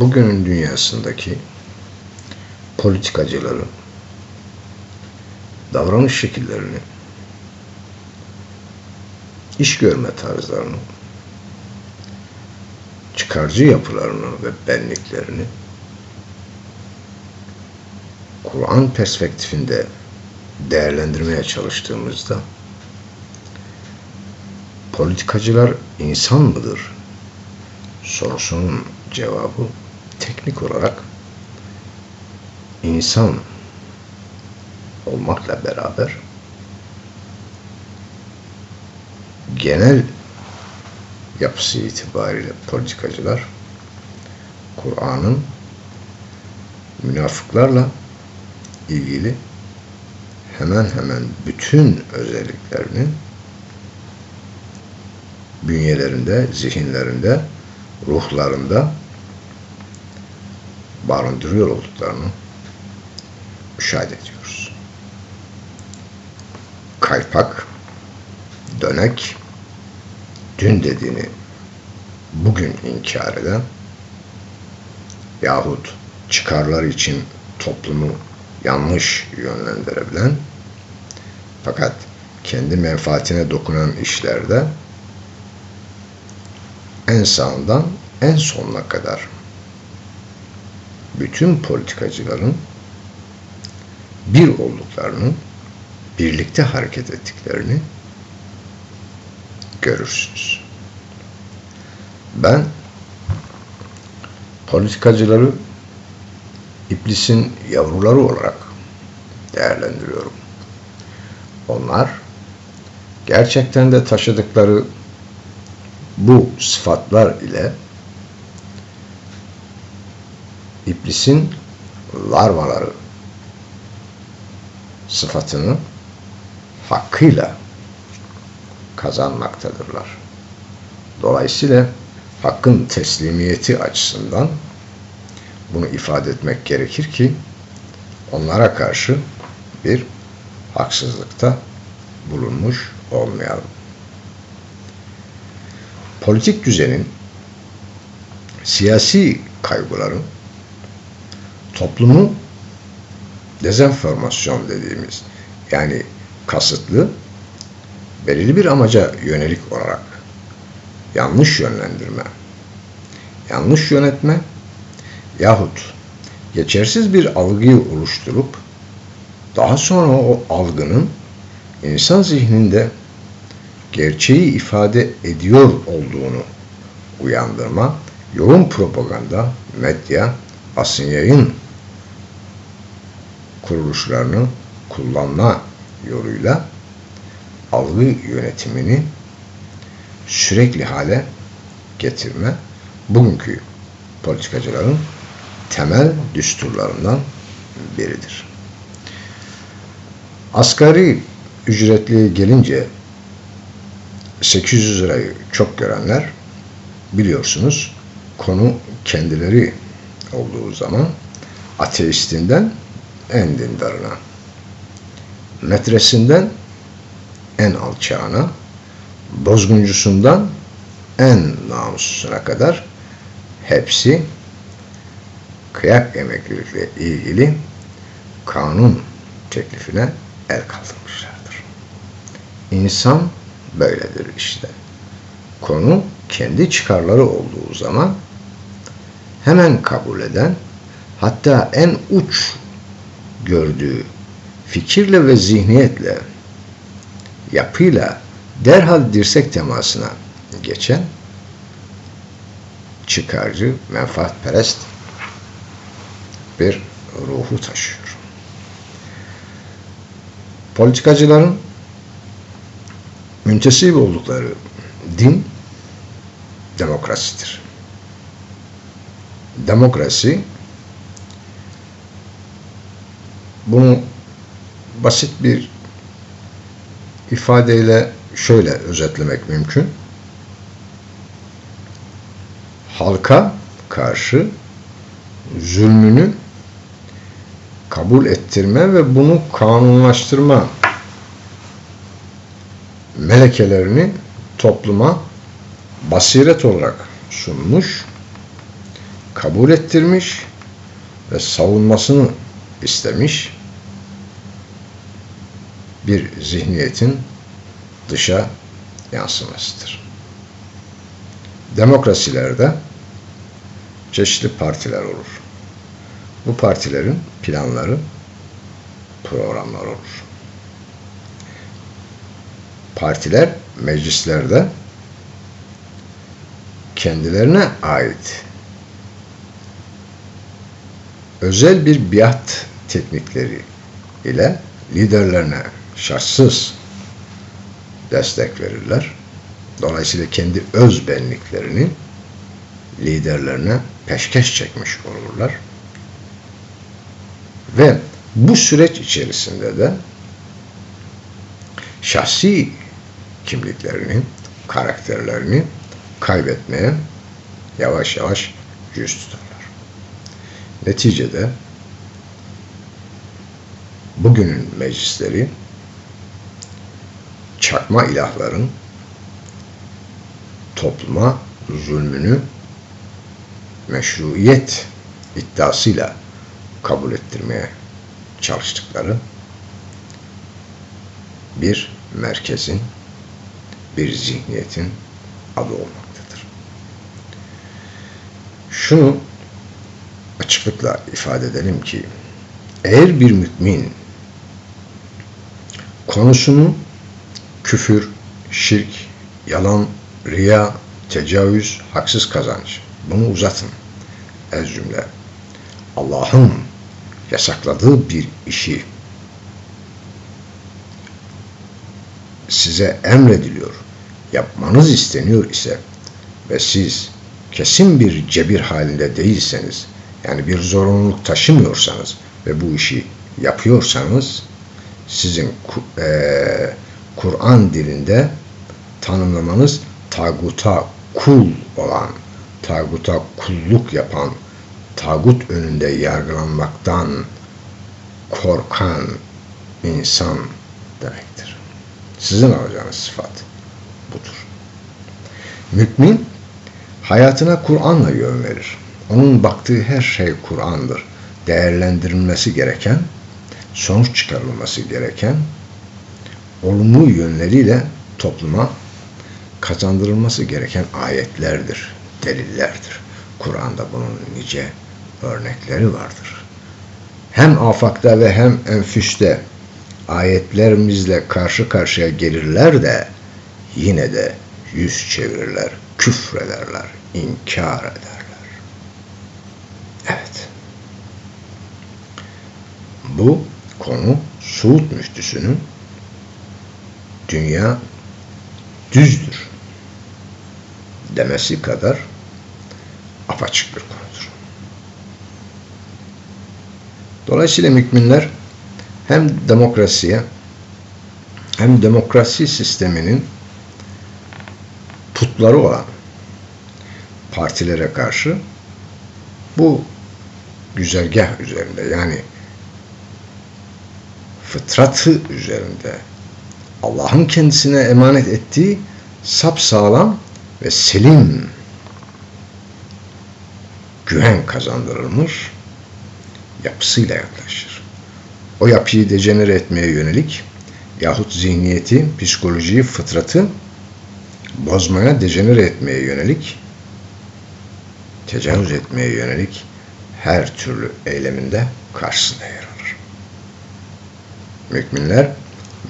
bugünün dünyasındaki politikacıları, davranış şekillerini, iş görme tarzlarını, çıkarcı yapılarını ve benliklerini Kur'an perspektifinde değerlendirmeye çalıştığımızda politikacılar insan mıdır sorusunun cevabı teknik olarak insan olmakla beraber genel yapısı itibariyle politikacılar Kur'an'ın münafıklarla ilgili hemen hemen bütün özelliklerini bünyelerinde, zihinlerinde, ruhlarında barındırıyor olduklarını müşahede ediyoruz. Kaypak, dönek, dün dediğini bugün inkar eden yahut çıkarlar için toplumu yanlış yönlendirebilen fakat kendi menfaatine dokunan işlerde en sağından en sonuna kadar bütün politikacıların bir olduklarını, birlikte hareket ettiklerini görürsünüz. Ben politikacıları iblisin yavruları olarak değerlendiriyorum. Onlar gerçekten de taşıdıkları bu sıfatlar ile iblisin larvaları sıfatını hakkıyla kazanmaktadırlar. Dolayısıyla hakkın teslimiyeti açısından bunu ifade etmek gerekir ki onlara karşı bir haksızlıkta bulunmuş olmayalım. Politik düzenin siyasi kaygıların toplumu dezenformasyon dediğimiz yani kasıtlı belirli bir amaca yönelik olarak yanlış yönlendirme, yanlış yönetme yahut geçersiz bir algıyı oluşturup daha sonra o algının insan zihninde gerçeği ifade ediyor olduğunu uyandırma, yoğun propaganda, medya, basın yayın kuruluşlarını kullanma yoluyla algı yönetimini sürekli hale getirme bugünkü politikacıların temel düsturlarından biridir. Asgari ücretli gelince 800 lirayı çok görenler biliyorsunuz konu kendileri olduğu zaman ateistinden en dindarına, metresinden en alçağına, bozguncusundan en namussuzuna kadar hepsi kıyak emeklilikle ilgili kanun teklifine el kaldırmışlardır. İnsan böyledir işte. Konu kendi çıkarları olduğu zaman hemen kabul eden hatta en uç gördüğü fikirle ve zihniyetle yapıyla derhal dirsek temasına geçen çıkarcı, menfaatperest bir ruhu taşıyor. Politikacıların müntesip oldukları din demokrasidir. Demokrasi bunu basit bir ifadeyle şöyle özetlemek mümkün. Halka karşı zulmünü kabul ettirme ve bunu kanunlaştırma melekelerini topluma basiret olarak sunmuş, kabul ettirmiş ve savunmasını istemiş bir zihniyetin dışa yansımasıdır. Demokrasilerde çeşitli partiler olur. Bu partilerin planları, programları olur. Partiler meclislerde kendilerine ait özel bir biat teknikleri ile liderlerine şartsız destek verirler. Dolayısıyla kendi öz benliklerini liderlerine peşkeş çekmiş olurlar. Ve bu süreç içerisinde de şahsi kimliklerini, karakterlerini kaybetmeye yavaş yavaş yüz tutarlar. Neticede bugünün meclisleri çakma ilahların topluma zulmünü meşruiyet iddiasıyla kabul ettirmeye çalıştıkları bir merkezin, bir zihniyetin adı olmaktadır. Şunu açıklıkla ifade edelim ki eğer bir mümin konusunu küfür, şirk, yalan, riya, tecavüz, haksız kazanç bunu uzatın. Ez cümle. Allah'ın yasakladığı bir işi size emrediliyor, yapmanız isteniyor ise ve siz kesin bir cebir halinde değilseniz, yani bir zorunluluk taşımıyorsanız ve bu işi yapıyorsanız, sizin e, Kur'an dilinde tanımlamanız taguta kul olan, taguta kulluk yapan, tagut önünde yargılanmaktan korkan insan demektir. Sizin alacağınız sıfat budur. Mümin hayatına Kur'an'la yön verir. Onun baktığı her şey Kur'an'dır. Değerlendirilmesi gereken, sonuç çıkarılması gereken olumlu yönleriyle topluma kazandırılması gereken ayetlerdir, delillerdir. Kur'an'da bunun nice örnekleri vardır. Hem afakta ve hem enfüste ayetlerimizle karşı karşıya gelirler de yine de yüz çevirirler, küfrederler, inkar ederler. Evet. Bu konu Suud müftüsünün dünya düzdür demesi kadar apaçık bir konudur. Dolayısıyla müminler hem demokrasiye hem demokrasi sisteminin putları olan partilere karşı bu güzergah üzerinde yani fıtratı üzerinde Allah'ın kendisine emanet ettiği sapsağlam ve selim güven kazandırılmış yapısıyla yaklaşır. O yapıyı dejenere etmeye yönelik yahut zihniyeti, psikolojiyi, fıtratı bozmaya, dejenere etmeye yönelik, tecavüz etmeye yönelik her türlü eyleminde karşısında yer alır. Müminler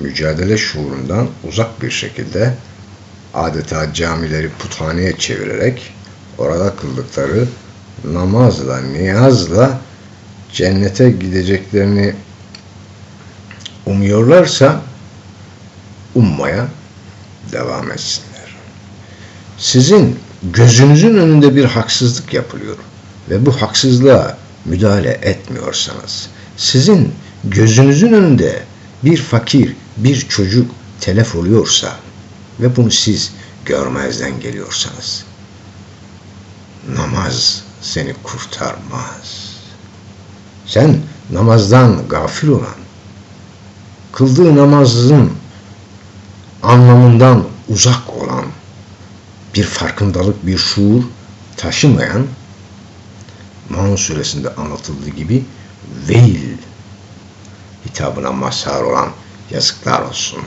mücadele şuurundan uzak bir şekilde adeta camileri puthaneye çevirerek orada kıldıkları namazla, niyazla cennete gideceklerini umuyorlarsa ummaya devam etsinler. Sizin gözünüzün önünde bir haksızlık yapılıyor ve bu haksızlığa müdahale etmiyorsanız, sizin gözünüzün önünde bir fakir, bir çocuk telef oluyorsa ve bunu siz görmezden geliyorsanız, namaz seni kurtarmaz. Sen namazdan gafil olan, kıldığı namazın anlamından uzak olan, bir farkındalık, bir şuur taşımayan Maun suresinde anlatıldığı gibi veil hitabına mazhar olan yazıklar olsun.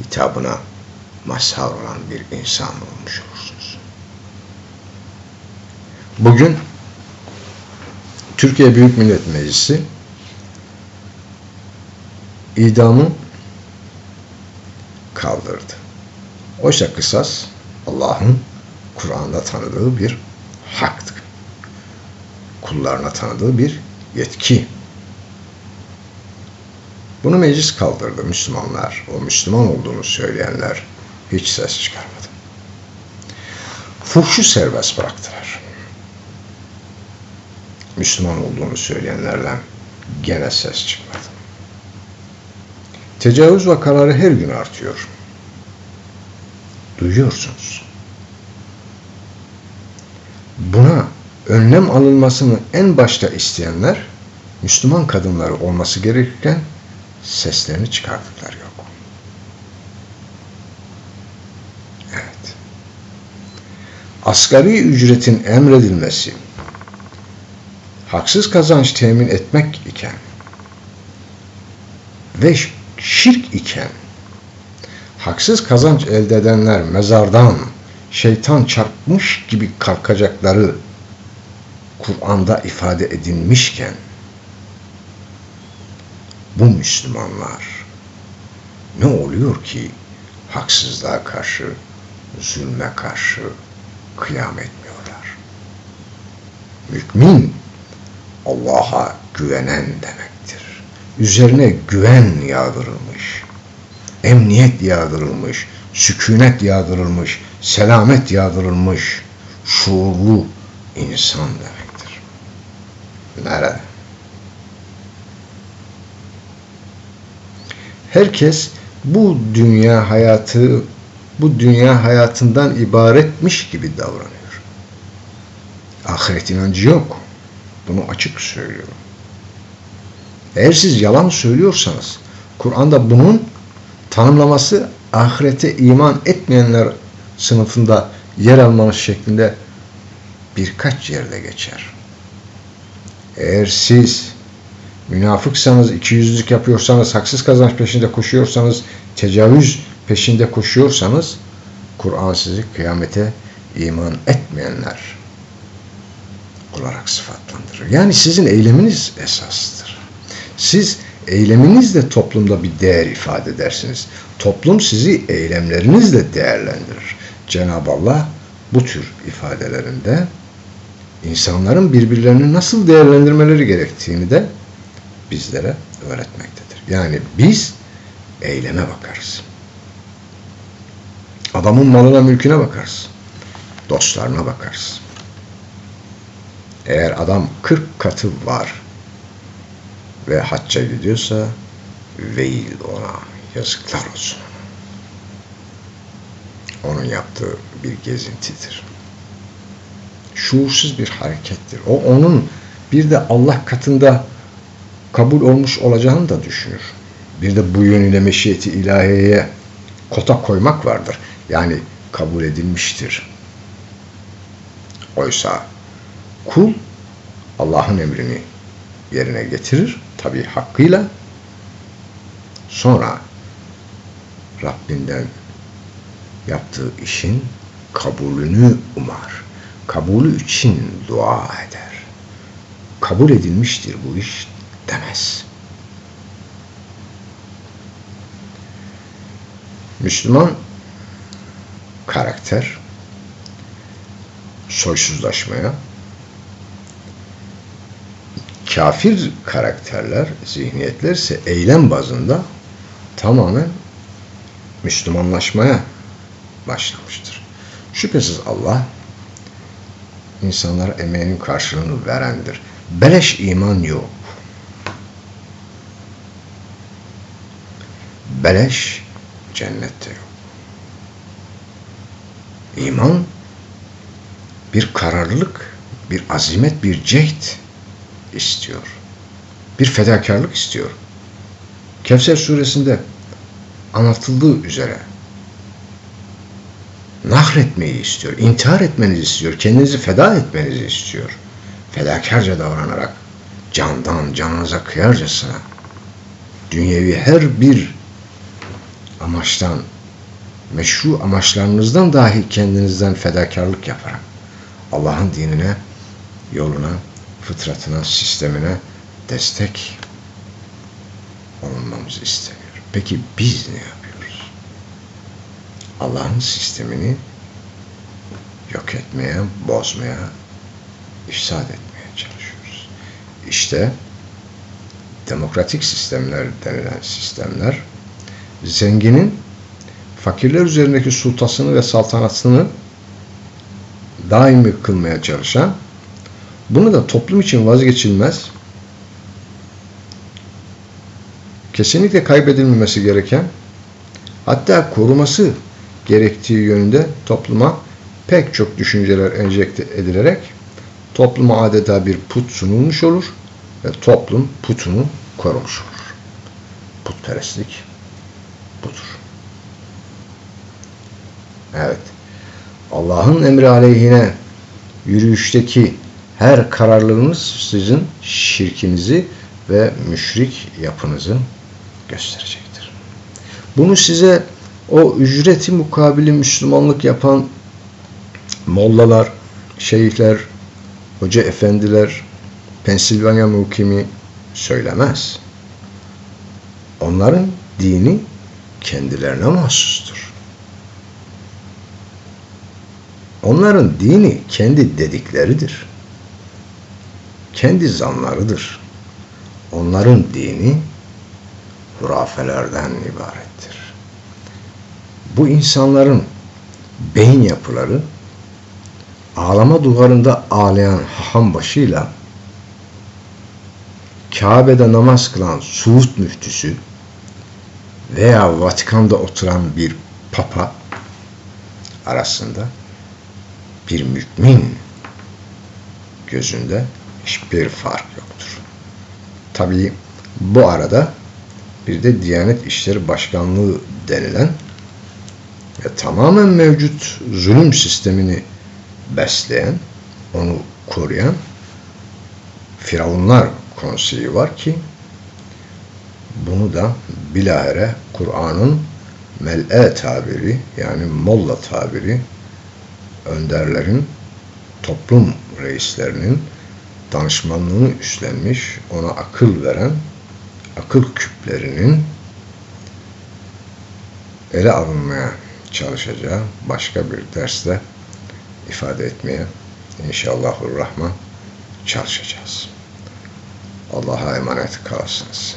Hitabına mazhar olan bir insan olmuş olursunuz. Bugün Türkiye Büyük Millet Meclisi idamı kaldırdı. Oysa kısas Allah'ın Kur'an'da tanıdığı bir haktır. Kullarına tanıdığı bir yetki. Bunu meclis kaldırdı Müslümanlar. O Müslüman olduğunu söyleyenler hiç ses çıkarmadı. Fuhşu serbest bıraktılar. Müslüman olduğunu söyleyenlerden gene ses çıkmadı. Tecavüz vakaları her gün artıyor. Duyuyorsunuz. Buna önlem alınmasını en başta isteyenler Müslüman kadınları olması gerekirken seslerini çıkardıkları yok. Evet. Asgari ücretin emredilmesi haksız kazanç temin etmek iken ve şirk iken haksız kazanç elde edenler mezardan şeytan çarpmış gibi kalkacakları Kur'an'da ifade edilmişken bu Müslümanlar ne oluyor ki haksızlığa karşı, zulme karşı kıyam etmiyorlar? Mümin Allah'a güvenen demektir. Üzerine güven yağdırılmış, emniyet yağdırılmış, sükunet yağdırılmış, selamet yağdırılmış, şuurlu insan demektir. Nerede? Herkes bu dünya hayatı bu dünya hayatından ibaretmiş gibi davranıyor. Ahiret inancı yok. Bunu açık söylüyorum. Eğer siz yalan söylüyorsanız Kur'an'da bunun tanımlaması ahirete iman etmeyenler sınıfında yer almanız şeklinde birkaç yerde geçer. Eğer siz münafıksanız, ikiyüzlülük yapıyorsanız, haksız kazanç peşinde koşuyorsanız, tecavüz peşinde koşuyorsanız, Kur'an sizi kıyamete iman etmeyenler olarak sıfatlandırır. Yani sizin eyleminiz esastır. Siz eyleminizle toplumda bir değer ifade edersiniz. Toplum sizi eylemlerinizle değerlendirir. Cenab-ı Allah bu tür ifadelerinde insanların birbirlerini nasıl değerlendirmeleri gerektiğini de bizlere öğretmektedir. Yani biz eyleme bakarız. Adamın malına mülküne bakarız. Dostlarına bakarız. Eğer adam 40 katı var ve hacca gidiyorsa veil ona yazıklar olsun. Onun yaptığı bir gezintidir. Şuursuz bir harekettir. O onun bir de Allah katında kabul olmuş olacağını da düşünür. Bir de bu yönüyle meşiyeti ilahiyeye kota koymak vardır. Yani kabul edilmiştir. Oysa kul Allah'ın emrini yerine getirir. Tabi hakkıyla. Sonra Rabbinden yaptığı işin kabulünü umar. Kabulü için dua eder. Kabul edilmiştir bu iş demez. Müslüman karakter soysuzlaşmaya, kafir karakterler, zihniyetler ise eylem bazında tamamen Müslümanlaşmaya başlamıştır. Şüphesiz Allah insanlara emeğinin karşılığını verendir. Beleş iman yok. Beleş cennette yok. İman bir kararlılık, bir azimet, bir cehd istiyor. Bir fedakarlık istiyor. Kevser suresinde anlatıldığı üzere nahretmeyi istiyor, intihar etmenizi istiyor, kendinizi feda etmenizi istiyor. fedakarca davranarak candan canınıza kıyarcasına dünyevi her bir amaçtan meşru amaçlarınızdan dahi kendinizden fedakarlık yaparak Allah'ın dinine, yoluna, fıtratına, sistemine destek olunmamızı isteniyor. Peki biz ne yapıyoruz? Allah'ın sistemini yok etmeye, bozmaya, ifsad etmeye çalışıyoruz. İşte demokratik sistemler denilen sistemler zenginin fakirler üzerindeki sultasını ve saltanatını daimi kılmaya çalışan bunu da toplum için vazgeçilmez kesinlikle kaybedilmemesi gereken hatta koruması gerektiği yönünde topluma pek çok düşünceler enjekte edilerek topluma adeta bir put sunulmuş olur ve toplum putunu korumuş olur. Putperestlik budur. Evet. Allah'ın emri aleyhine yürüyüşteki her kararlılığınız sizin şirkinizi ve müşrik yapınızı gösterecektir. Bunu size o ücreti mukabili Müslümanlık yapan mollalar, şeyhler, hoca efendiler, Pensilvanya mukimi söylemez. Onların dini kendilerine mahsustur. Onların dini kendi dedikleridir. Kendi zanlarıdır. Onların dini hurafelerden ibarettir. Bu insanların beyin yapıları ağlama duvarında ağlayan haham başıyla Kabe'de namaz kılan Suud müftüsü veya Vatikan'da oturan bir papa arasında bir mümin gözünde hiçbir fark yoktur. Tabii bu arada bir de Diyanet İşleri Başkanlığı denilen ve tamamen mevcut zulüm sistemini besleyen, onu koruyan Firavunlar konseyi var ki bunu da bilahare Kur'an'ın mel'e tabiri yani molla tabiri önderlerin toplum reislerinin danışmanlığını üstlenmiş, ona akıl veren akıl küplerinin ele alınmaya çalışacağı başka bir derste ifade etmeye inşallahurrahman çalışacağız. Allah'a emanet kalasınız.